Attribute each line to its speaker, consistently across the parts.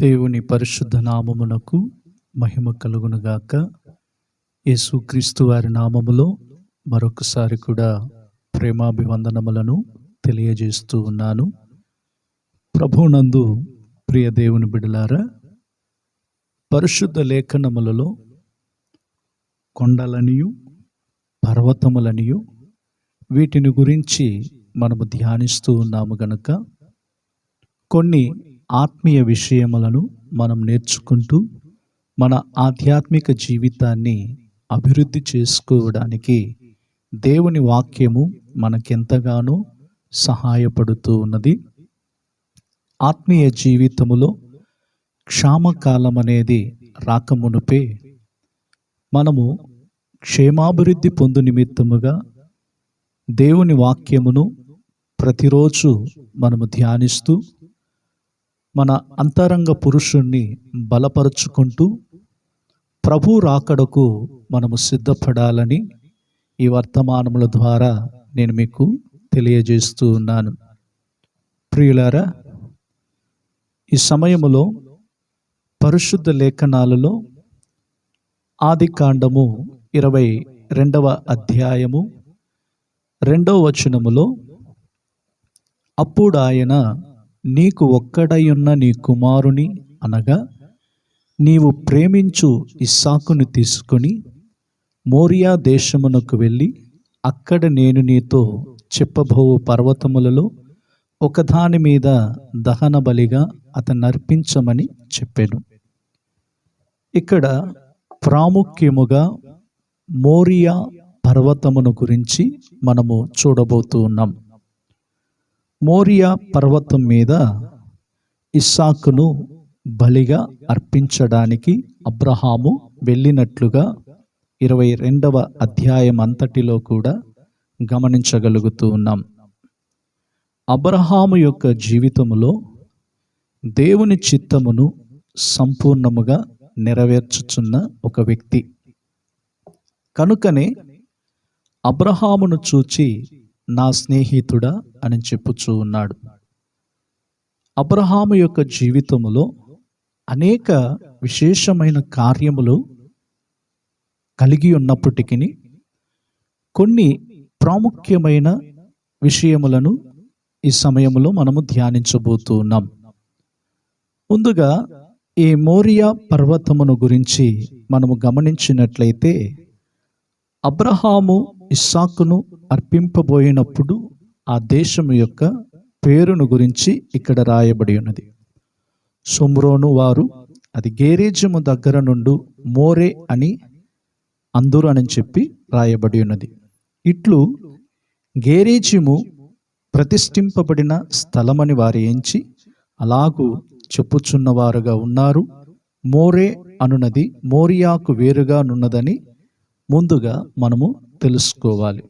Speaker 1: దేవుని పరిశుద్ధ నామమునకు మహిమ కలుగునుగాక. యేసుక్రీస్తు వారి నామములో మరొకసారి కూడా ప్రేమాభివందనములను తెలియజేస్తూ ఉన్నాను. ప్రభునందు ప్రియ దేవుని బిడలారా పరిశుద్ధ లేఖనములలో కొండలనియు పర్వతములనియు వీటిని గురించి మనము ధ్యానిస్తూ ఉన్నాము గనుక. కొన్ని ఆత్మీయ విషయములను మనం నేర్చుకుంటూ మన ఆధ్యాత్మిక జీవితాన్ని అభివృద్ధి చేసుకోవడానికి దేవుని వాక్యము మనకెంతగానో సహాయపడుతూ ఉన్నది. ఆత్మీయ జీవితములో క్షామకాలం అనేది రాకమునుపే మనము క్షేమాభివృద్ధి పొందు నిమిత్తముగా దేవుని వాక్యమును ప్రతిరోజు మనము ధ్యానిస్తూ మన అంతరంగ పురుషుణ్ణి బలపరుచుకుంటూ ప్రభు రాకడకు మనము సిద్ధపడాలని ఈ వర్తమానముల ద్వారా నేను మీకు తెలియజేస్తూ ఉన్నాను. ప్రియులారా ఈ సమయములో పరిశుద్ధ లేఖనాలలో ఆది కాండము ఇరవై రెండవ అధ్యాయము రెండవ వచనములో అప్పుడు ఆయన నీకు ఒక్కడయున్న నీ కుమారుని అనగా నీవు ప్రేమించు ఇస్సాకును తీసుకొని మోరియా దేశమునకు వెళ్ళి అక్కడ నేను నీతో చెప్పబోవు పర్వతములలో ఒకదాని మీద దహన బలిగా అతను అర్పించమని చెప్పాను. ఇక్కడ ప్రాముఖ్యముగా మోరియా పర్వతమును గురించి మనము చూడబోతూ ఉన్నాం. మోరియా పర్వతం మీద ఇస్సాకును బలిగా అర్పించడానికి అబ్రహాము వెళ్ళినట్లుగా ఇరవై రెండవ అధ్యాయం అంతటిలో కూడా గమనించగలుగుతూ ఉన్నాం. అబ్రహాము యొక్క జీవితములో దేవుని చిత్తమును సంపూర్ణముగా నెరవేర్చుచున్న ఒక వ్యక్తి. కనుకనే అబ్రహామును చూచి నా స్నేహితుడా అని చెప్పుచూ ఉన్నాడు. అబ్రహాము యొక్క జీవితములో అనేక విశేషమైన కార్యములు కలిగి ఉన్నప్పటికీ కొన్ని ప్రాముఖ్యమైన విషయములను ఈ సమయంలో మనము ధ్యానించబోతున్నాం. ముందుగా ఈ మోరియా పర్వతమును గురించి మనము గమనించినట్లయితే అబ్రహాము ఇస్సాకును అర్పింపబోయినప్పుడు ఆ దేశం యొక్క పేరును గురించి ఇక్కడ రాయబడి ఉన్నది. సుమ్రోను వారు అది గేరేజము దగ్గర నుండి మోరే అని అందురు అని చెప్పి రాయబడి ఉన్నది. ఇట్లు గేరేజిము ప్రతిష్ఠింపబడిన స్థలమని వారు ఎంచి అలాగూ చెప్పుచున్నవారుగా ఉన్నారు. మోరే అనునది మోరియాకు వేరుగా నున్నదని ముందుగా మనము తెలుసుకోవాలి.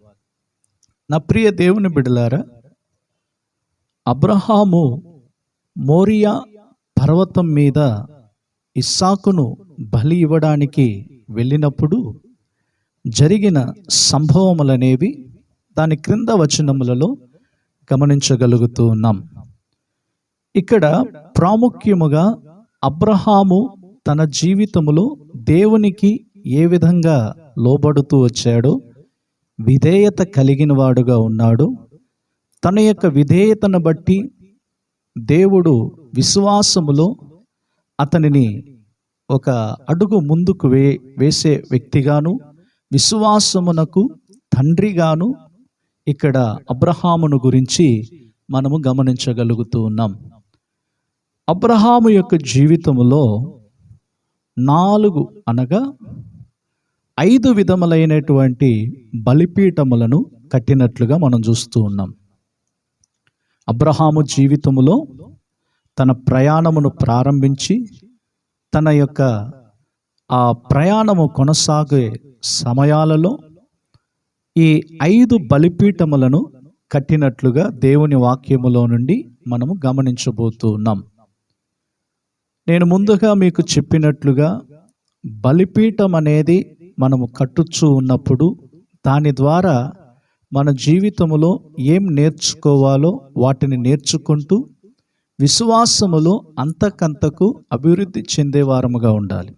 Speaker 1: నా ప్రియ దేవుని బిడలారా అబ్రహాము మోరియా పర్వతం మీద ఇస్సాకును బలి ఇవ్వడానికి వెళ్ళినప్పుడు జరిగిన సంభవములనేవి దాని క్రింద వచనములలో గమనించగలుగుతూ ఉన్నాం. ఇక్కడ ప్రాముఖ్యముగా అబ్రహాము తన జీవితములో దేవునికి ఏ విధంగా లోబడుతూ వచ్చాడో విధేయత కలిగిన వాడుగా ఉన్నాడు. తన యొక్క విధేయతను బట్టి దేవుడు విశ్వాసములో అతనిని ఒక అడుగు ముందుకు వే వేసే వ్యక్తిగాను విశ్వాసమునకు తండ్రిగాను ఇక్కడ అబ్రహామును గురించి మనము గమనించగలుగుతూ ఉన్నాం. అబ్రహాము యొక్క జీవితములో నాలుగు అనగా ఐదు విధములైనటువంటి బలిపీఠములను కట్టినట్లుగా మనం చూస్తూ ఉన్నాం. అబ్రహాము జీవితములో తన ప్రయాణమును ప్రారంభించి తన యొక్క ఆ ప్రయాణము కొనసాగే సమయాలలో ఈ ఐదు బలిపీఠములను కట్టినట్లుగా దేవుని వాక్యములో నుండి మనము గమనించబోతూ ఉన్నాం. నేను ముందుగా మీకు చెప్పినట్లుగా బలిపీఠం అనేది మనము కట్టుచూ ఉన్నప్పుడు దాని ద్వారా మన జీవితంలో ఏం నేర్చుకోవాలో వాటిని నేర్చుకుంటూ విశ్వాసములో అంతకంతకు అభివృద్ధి చెందేవారముగా ఉండాలి.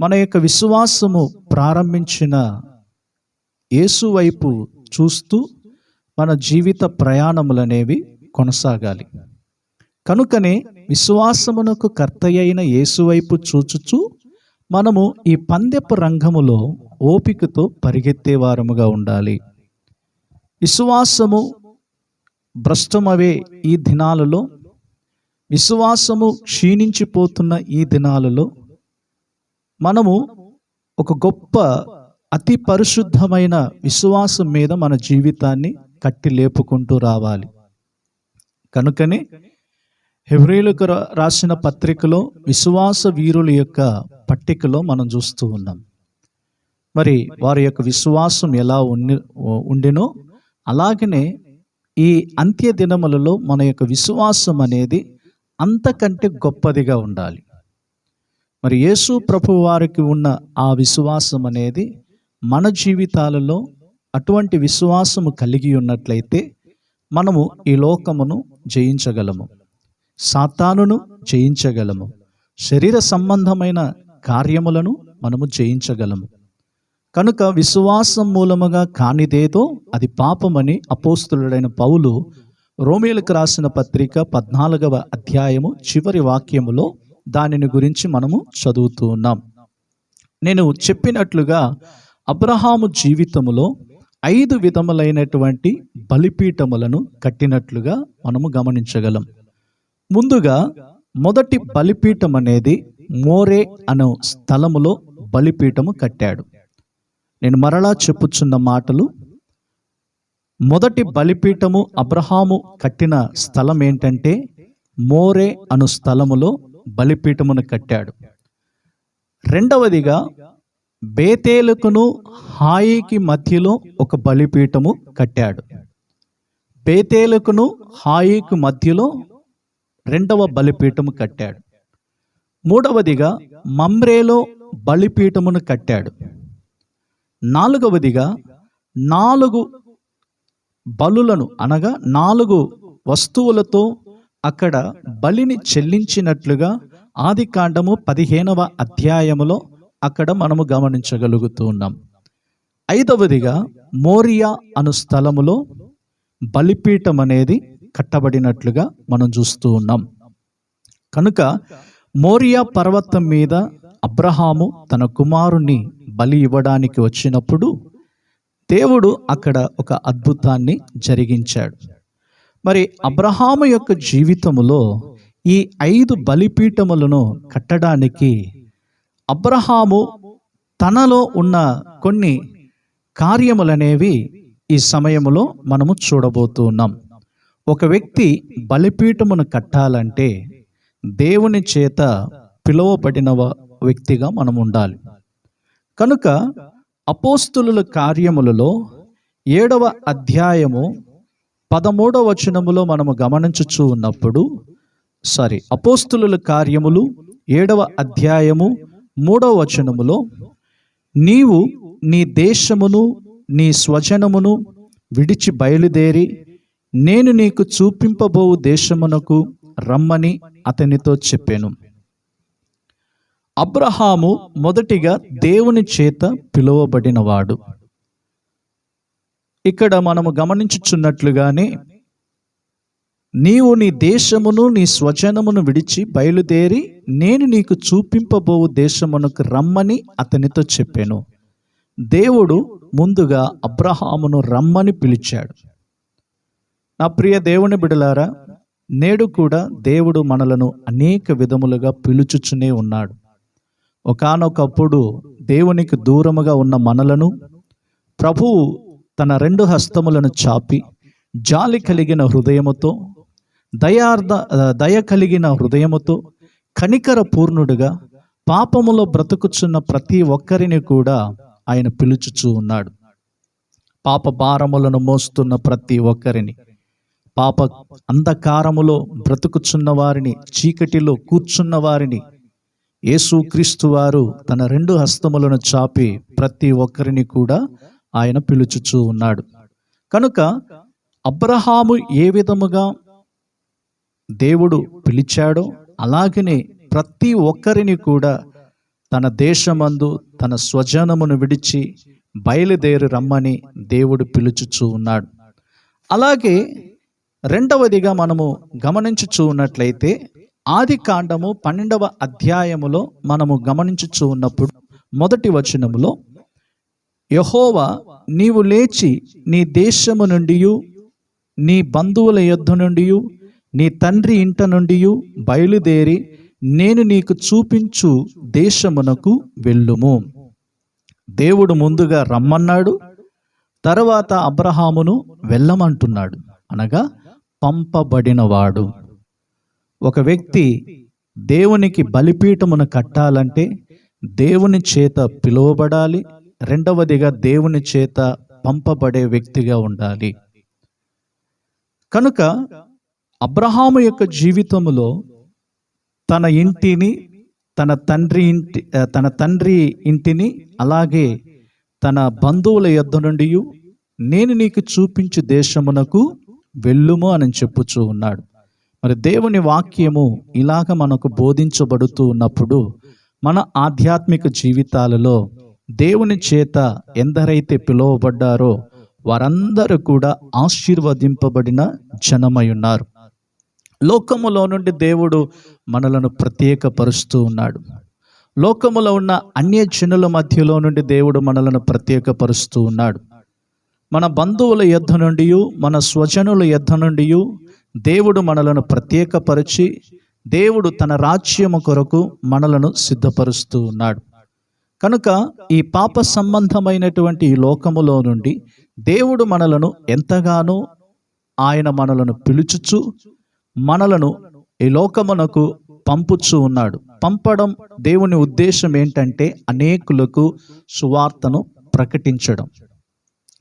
Speaker 1: మన యొక్క విశ్వాసము ప్రారంభించిన యేసు వైపు చూస్తూ మన జీవిత ప్రయాణములనేవి కొనసాగాలి. కనుకనే విశ్వాసమునకు కర్తయైన యేసు వైపు చూచుచూ మనము ఈ పందెపు రంగములో ఓపికతో పరిగెత్తేవారముగా ఉండాలి. విశ్వాసము భ్రష్టమవే ఈ దినాలలో. విశ్వాసము క్షీణించిపోతున్న ఈ దినాలలో మనము ఒక గొప్ప అతి పరిశుద్ధమైన విశ్వాసం మీద మన జీవితాన్ని కట్టి లేపుకుంటూ రావాలి. కనుకనే హెబ్రిలకు రాసిన పత్రికలో విశ్వాస వీరుల యొక్క పట్టికలో మనం చూస్తూ ఉన్నాం. మరి వారి యొక్క విశ్వాసం ఎలా ఉండి ఉండినో అలాగనే ఈ అంత్య దినములలో మన యొక్క విశ్వాసం అనేది అంతకంటే గొప్పదిగా ఉండాలి. మరి యేసు ప్రభు వారికి ఉన్న ఆ విశ్వాసం అనేది మన జీవితాలలో అటువంటి విశ్వాసము కలిగి ఉన్నట్లయితే మనము ఈ లోకమును జయించగలము. సాతానును జయించగలము. శరీర సంబంధమైన కార్యములను మనము జయించగలము. కనుక విశ్వాసం మూలముగా కానిదేదో అది పాపమని అపోస్తులుడైన పౌలు రోమిలకు రాసిన పత్రిక పద్నాలుగవ అధ్యాయము చివరి వాక్యములో దానిని గురించి మనము చదువుతున్నాం నేను చెప్పినట్లుగా అబ్రహాము జీవితములో ఐదు విధములైనటువంటి బలిపీఠములను కట్టినట్లుగా మనము గమనించగలం. ముందుగా మొదటి బలిపీఠం అనేది మోరే అనే స్థలములో బలిపీఠము కట్టాడు. నేను మరలా చెప్పుచున్న మాటలు మొదటి బలిపీఠము అబ్రహాము కట్టిన స్థలం ఏంటంటే మోరే అను స్థలములో బలిపీఠమును కట్టాడు. రెండవదిగా బేతేలుకును హాయికి మధ్యలో ఒక బలిపీఠము కట్టాడు. బేతేలుకును హాయికి మధ్యలో రెండవ బలిపీఠము కట్టాడు. మూడవదిగా మమ్రేలో బలిపీఠమును కట్టాడు. నాలుగవదిగా నాలుగు బలులను అనగా నాలుగు వస్తువులతో అక్కడ బలిని చెల్లించినట్లుగా ఆది కాండము పదిహేనవ అధ్యాయములో అక్కడ మనము గమనించగలుగుతూ ఉన్నాం. ఐదవదిగా మోరియా అను స్థలములో బలిపీఠం అనేది కట్టబడినట్లుగా మనం చూస్తూ ఉన్నాం. కనుక మోరియా పర్వతం మీద అబ్రహాము తన కుమారుణ్ణి బలి ఇవ్వడానికి వచ్చినప్పుడు దేవుడు అక్కడ ఒక అద్భుతాన్ని జరిగించాడు. మరి అబ్రహాము యొక్క జీవితములో ఈ ఐదు బలిపీఠములను కట్టడానికి అబ్రహాము తనలో ఉన్న కొన్ని కార్యములనేవి ఈ సమయములో మనము చూడబోతున్నాం ఒక వ్యక్తి బలిపీఠమును కట్టాలంటే దేవుని చేత పిలువబడిన వ్యక్తిగా మనం ఉండాలి కనుక అపోస్తులుల కార్యములలో ఏడవ అధ్యాయము పదమూడవ వచనములో మనము గమనించుచు ఉన్నప్పుడు సారీ అపోస్తులుల కార్యములు ఏడవ అధ్యాయము మూడవ వచనములో నీవు నీ దేశమును నీ స్వజనమును విడిచి బయలుదేరి నేను నీకు చూపింపబోవు దేశమునకు రమ్మని అతనితో చెప్పాను. అబ్రహాము మొదటిగా దేవుని చేత పిలువబడినవాడు. ఇక్కడ మనము గమనించుచున్నట్లుగానే నీవు నీ దేశమును నీ స్వజనమును విడిచి బయలుదేరి నేను నీకు చూపింపబోవు దేశమునకు రమ్మని అతనితో చెప్పాను. దేవుడు ముందుగా అబ్రహామును రమ్మని పిలిచాడు. నా ప్రియ దేవుని బిడలారా నేడు కూడా దేవుడు మనలను అనేక విధములుగా పిలుచుచునే ఉన్నాడు. ఒకానొకప్పుడు దేవునికి దూరముగా ఉన్న మనలను ప్రభువు తన రెండు హస్తములను చాపి జాలి కలిగిన హృదయముతో దయార్థ దయ కలిగిన హృదయముతో కనికర పూర్ణుడుగా పాపములో బ్రతుకుచున్న ప్రతి ఒక్కరిని కూడా ఆయన పిలుచుచూ ఉన్నాడు. పాప భారములను మోస్తున్న ప్రతి ఒక్కరిని పాప అంధకారములో బ్రతుకుచున్న వారిని చీకటిలో కూర్చున్న వారిని. యేసుక్రీస్తు వారు తన రెండు హస్తములను చాపి ప్రతి ఒక్కరిని కూడా ఆయన పిలుచుచూ ఉన్నాడు. కనుక అబ్రహాము ఏ విధముగా దేవుడు పిలిచాడో అలాగనే ప్రతి ఒక్కరిని కూడా తన దేశమందు తన స్వజనమును విడిచి బయలుదేరి రమ్మని దేవుడు పిలుచుచూ ఉన్నాడు. అలాగే రెండవదిగా మనము గమనించుచూ ఉన్నట్లయితే ఆది కాండము పన్నెండవ అధ్యాయములో మనము గమనించుచూ ఉన్నప్పుడు మొదటి వచనములో యహోవా నీవు లేచి నీ దేశము నుండి నీ బంధువుల యొద్ధ నుండి నీ తండ్రి ఇంట నుండి బయలుదేరి నేను నీకు చూపించు దేశమునకు వెళ్ళుము. దేవుడు ముందుగా రమ్మన్నాడు తర్వాత అబ్రహామును వెళ్ళమంటున్నాడు అనగా పంపబడినవాడు. ఒక వ్యక్తి దేవునికి బలిపీఠమును కట్టాలంటే దేవుని చేత పిలువబడాలి రెండవదిగా దేవుని చేత పంపబడే వ్యక్తిగా ఉండాలి. కనుక అబ్రహాము యొక్క జీవితములో తన ఇంటిని తన తండ్రి ఇంటి తన తండ్రి ఇంటిని అలాగే తన బంధువుల యొద్ద నుండి నేను నీకు చూపించు దేశమునకు వెళ్ళుము అని చెప్పుచూ ఉన్నాడు. మరి దేవుని వాక్యము ఇలాగ మనకు బోధించబడుతూ ఉన్నప్పుడు మన ఆధ్యాత్మిక జీవితాలలో దేవుని చేత ఎందరైతే పిలువబడ్డారో వారందరూ కూడా ఆశీర్వదింపబడిన జనమై ఉన్నారు. లోకములో నుండి దేవుడు మనలను ప్రత్యేకపరుస్తూ ఉన్నాడు. లోకములో ఉన్న అన్య జనుల మధ్యలో నుండి దేవుడు మనలను ప్రత్యేకపరుస్తూ ఉన్నాడు. మన బంధువుల యుద్ధ నుండి మన స్వజనుల యుద్ధ నుండి దేవుడు మనలను ప్రత్యేకపరిచి దేవుడు తన రాజ్యము కొరకు మనలను సిద్ధపరుస్తూ ఉన్నాడు. కనుక ఈ పాప సంబంధమైనటువంటి ఈ లోకములో నుండి దేవుడు మనలను ఎంతగానో ఆయన మనలను పిలుచుచు మనలను ఈ లోకమునకు పంపుచూ ఉన్నాడు. పంపడం దేవుని ఉద్దేశం ఏంటంటే అనేకులకు సువార్తను ప్రకటించడం.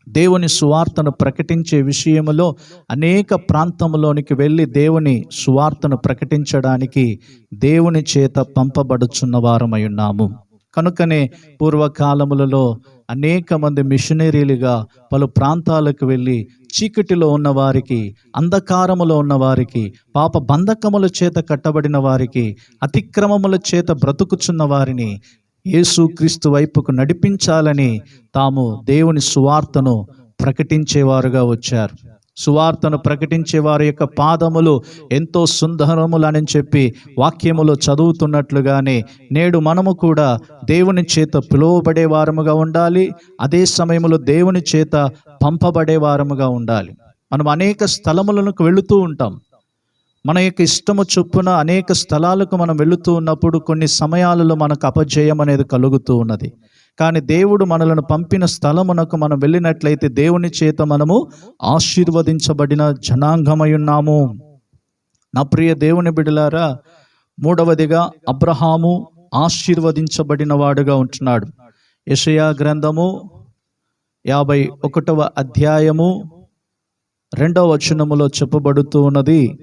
Speaker 1: దేవుని సువార్తను ప్రకటించే విషయములో అనేక ప్రాంతములోనికి వెళ్ళి దేవుని సువార్తను ప్రకటించడానికి దేవుని చేత పంపబడుచున్న వారమై ఉన్నాము. కనుకనే పూర్వకాలములలో అనేక మంది మిషనరీలుగా పలు ప్రాంతాలకు వెళ్ళి చీకటిలో ఉన్న వారికి అంధకారములో ఉన్న వారికి పాప బంధకముల చేత కట్టబడిన వారికి అతిక్రమముల చేత బ్రతుకుచున్న వారిని యేసుక్రీస్తు వైపుకు నడిపించాలని తాము దేవుని సువార్తను ప్రకటించేవారుగా వచ్చారు. సువార్తను ప్రకటించే వారి యొక్క పాదములు ఎంతో సుందరములని చెప్పి వాక్యములో చదువుతున్నట్లుగానే నేడు మనము కూడా దేవుని చేత పిలువబడే వారముగా ఉండాలి. అదే సమయంలో దేవుని చేత పంపబడే వారముగా ఉండాలి. మనం అనేక స్థలములకు వెళుతూ ఉంటాం. మన యొక్క ఇష్టము చొప్పున అనేక స్థలాలకు మనం వెళుతూ ఉన్నప్పుడు కొన్ని సమయాలలో మనకు అపజయం అనేది కలుగుతూ ఉన్నది. కానీ దేవుడు మనలను పంపిన స్థలమునకు మనం వెళ్ళినట్లయితే దేవుని చేత మనము ఆశీర్వదించబడిన జనాంగమై ఉన్నాము. నా ప్రియ దేవుని బిడలారా మూడవదిగా అబ్రహాము ఆశీర్వదించబడిన వాడుగా ఉంటున్నాడు. యషయా గ్రంథము యాభై ఒకటవ అధ్యాయము రెండవ వచనములో చెప్పబడుతూ ఉన్నది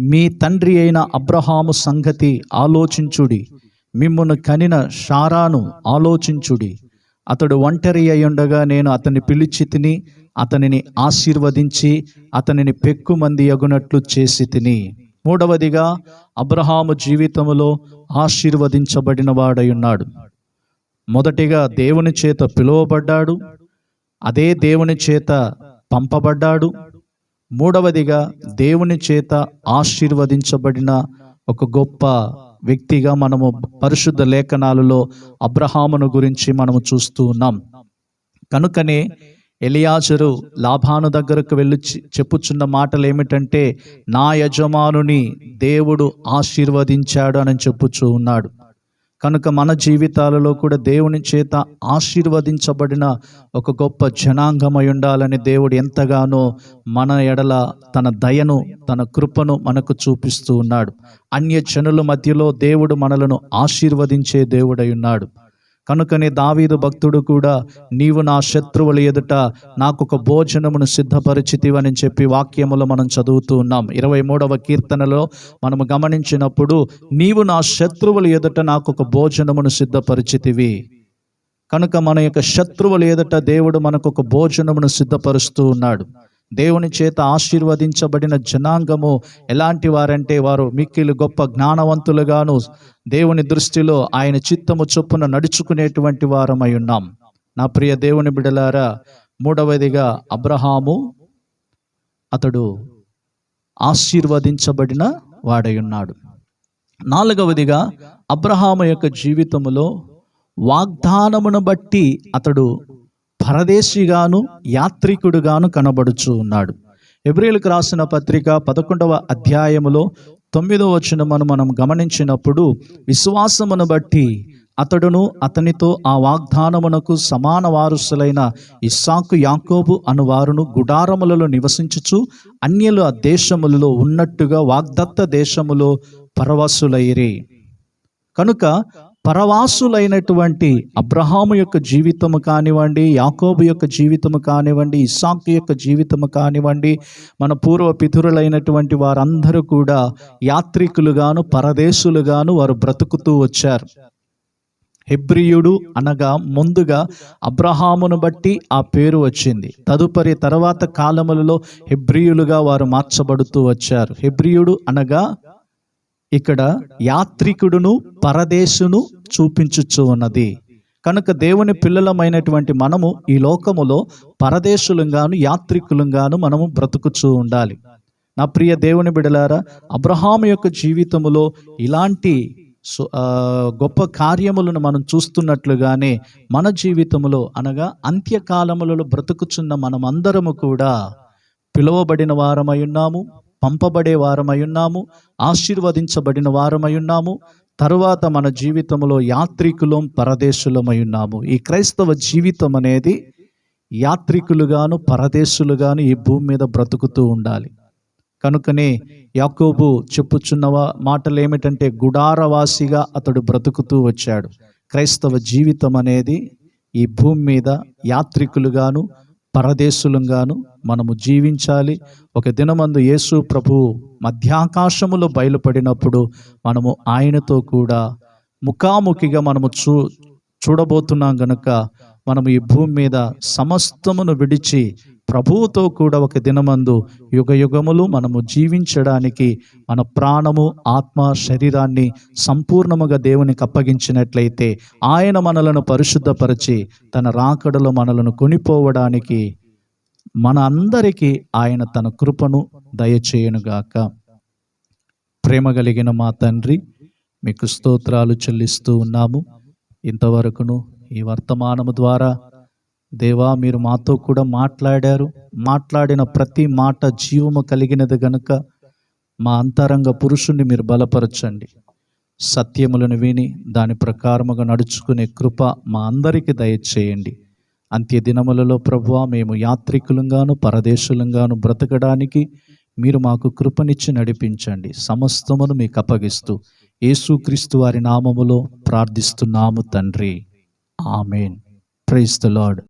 Speaker 1: మీ తండ్రి అయిన అబ్రహాము సంగతి ఆలోచించుడి. మిమ్మును కనిన షారాను ఆలోచించుడి. అతడు ఒంటరి అయ్యుండగా నేను అతన్ని పిలిచి తిని అతనిని ఆశీర్వదించి అతనిని పెక్కుమంది అగునట్లు చేసి తిని. మూడవదిగా అబ్రహాము జీవితంలో ఆశీర్వదించబడిన వాడై ఉన్నాడు మొదటిగా దేవుని చేత పిలువబడ్డాడు. అదే దేవుని చేత పంపబడ్డాడు. మూడవదిగా దేవుని చేత ఆశీర్వదించబడిన ఒక గొప్ప వ్యక్తిగా మనము పరిశుద్ధ లేఖనాలలో అబ్రహామును గురించి మనము చూస్తూ ఉన్నాం. కనుకనే ఎలియాజరు లాభాను దగ్గరకు వెళ్ళి చెప్పుచున్న మాటలు ఏమిటంటే నా యజమానుని దేవుడు ఆశీర్వదించాడు అని చెప్పుచూ ఉన్నాడు. కనుక మన జీవితాలలో కూడా దేవుని చేత ఆశీర్వదించబడిన ఒక గొప్ప జనాంగమై ఉండాలని దేవుడు ఎంతగానో మన ఎడల తన దయను తన కృపను మనకు చూపిస్తూ ఉన్నాడు. అన్య జనుల మధ్యలో దేవుడు మనలను ఆశీర్వదించే దేవుడై ఉన్నాడు. కనుకనే దావీదు భక్తుడు కూడా నీవు నా శత్రువుల ఎదుట నాకు ఒక భోజనమును సిద్ధపరిచితివని చెప్పి వాక్యములు మనం చదువుతూ ఉన్నాం. ఇరవై మూడవ కీర్తనలో మనము గమనించినప్పుడు నీవు నా శత్రువుల ఎదుట నాకు ఒక భోజనమును సిద్ధపరిచితివి కనుక మన యొక్క శత్రువుల ఎదుట దేవుడు మనకు ఒక భోజనమును సిద్ధపరుస్తూ ఉన్నాడు. దేవుని చేత ఆశీర్వదించబడిన జనాంగము ఎలాంటి వారంటే వారు మిక్కిలి గొప్ప జ్ఞానవంతులుగాను దేవుని దృష్టిలో ఆయన చిత్తము చొప్పున నడుచుకునేటువంటి వారమై ఉన్నాం. నా ప్రియ దేవుని బిడలారా మూడవదిగా అబ్రహాము అతడు ఆశీర్వదించబడిన వాడై ఉన్నాడు. నాలుగవదిగా అబ్రహాము యొక్క జీవితములో వాగ్దానమును బట్టి అతడు పరదేశిగాను యాత్రికుడుగాను కనబడుచు ఉన్నాడు. ఎబ్రిల్కి రాసిన పత్రిక పదకొండవ అధ్యాయములో తొమ్మిదవ వచనమును మనం గమనించినప్పుడు విశ్వాసమును బట్టి అతడును అతనితో ఆ వాగ్దానమునకు సమాన వారసులైన ఇస్సాకు యాకోబు అను వారును గుడారములలో నివసించుచు అన్యుల దేశములలో ఉన్నట్టుగా వాగ్దత్త దేశములో పరవశులైరి. కనుక పరవాసులైనటువంటి అబ్రహాము యొక్క జీవితము కానివ్వండి యాకోబు యొక్క జీవితము కానివ్వండి ఇస్సాకు యొక్క జీవితము కానివ్వండి మన పూర్వ పితురులైనటువంటి వారందరూ కూడా యాత్రికులుగాను పరదేశులుగాను వారు బ్రతుకుతూ వచ్చారు. హెబ్రియుడు అనగా ముందుగా అబ్రహామును బట్టి ఆ పేరు వచ్చింది. తదుపరి తర్వాత కాలములలో హెబ్రియులుగా వారు మార్చబడుతూ వచ్చారు. హెబ్రియుడు అనగా ఇక్కడ యాత్రికుడును పరదేశును చూపించుచు ఉన్నది. కనుక దేవుని పిల్లలమైనటువంటి మనము ఈ లోకములో పరదేశులంగాను యాత్రికులంగాను మనము బ్రతుకుచూ ఉండాలి. నా ప్రియ దేవుని బిడలారా అబ్రహాము యొక్క జీవితములో ఇలాంటి సు- గొప్ప కార్యములను మనం చూస్తున్నట్లుగానే మన జీవితములో అనగా అంత్యకాలములలో బ్రతుకుచున్న మనమందరము కూడా పిలువబడిన వారమై ఉన్నాము. పంపబడే వారమై ఉన్నాము ఆశీర్వదించబడిన వారమై ఉన్నాము తరువాత మన జీవితంలో యాత్రికులం పరదేశులమై ఉన్నాము ఈ క్రైస్తవ జీవితం అనేది యాత్రికులుగాను పరదేశులుగాను ఈ భూమి మీద బ్రతుకుతూ ఉండాలి. కనుకనే యాకోబు చెప్పుచున్న మాటలు ఏమిటంటే గుడారవాసిగా అతడు బ్రతుకుతూ వచ్చాడు. క్రైస్తవ జీవితం అనేది ఈ భూమి మీద యాత్రికులుగాను పరదేశులుగాను మనము జీవించాలి. ఒక దినమందు యేసు ప్రభు మధ్యాకాశములో బయలుపడినప్పుడు మనము ఆయనతో కూడా ముఖాముఖిగా మనము చూ చూడబోతున్నాం గనుక మనము ఈ భూమి మీద సమస్తమును విడిచి ప్రభువుతో కూడా ఒక దినమందు యుగ యుగములు మనము జీవించడానికి మన ప్రాణము ఆత్మ శరీరాన్ని సంపూర్ణముగా దేవునికి అప్పగించినట్లయితే ఆయన మనలను పరిశుద్ధపరిచి తన రాకడలో మనలను కొనిపోవడానికి మన అందరికీ ఆయన తన కృపను దయచేయనుగాక. ప్రేమ కలిగిన మా తండ్రి మీకు స్తోత్రాలు చెల్లిస్తూ ఉన్నాము. ఇంతవరకును ఈ వర్తమానము ద్వారా దేవా మీరు మాతో కూడా మాట్లాడారు. మాట్లాడిన ప్రతి మాట జీవము కలిగినది గనుక మా అంతరంగ పురుషుణ్ణి మీరు బలపరచండి. సత్యములను విని దాని ప్రకారముగా నడుచుకునే కృప మా అందరికీ దయచేయండి. అంత్య దినములలో ప్రభు మేము యాత్రికులంగాను పరదేశులంగాను బ్రతకడానికి మీరు మాకు కృపనిచ్చి నడిపించండి. సమస్తమును మీకు అప్పగిస్తూ యేసుక్రీస్తు వారి నామములో ప్రార్థిస్తున్నాము తండ్రి. ఆమెన్. Praise the lord.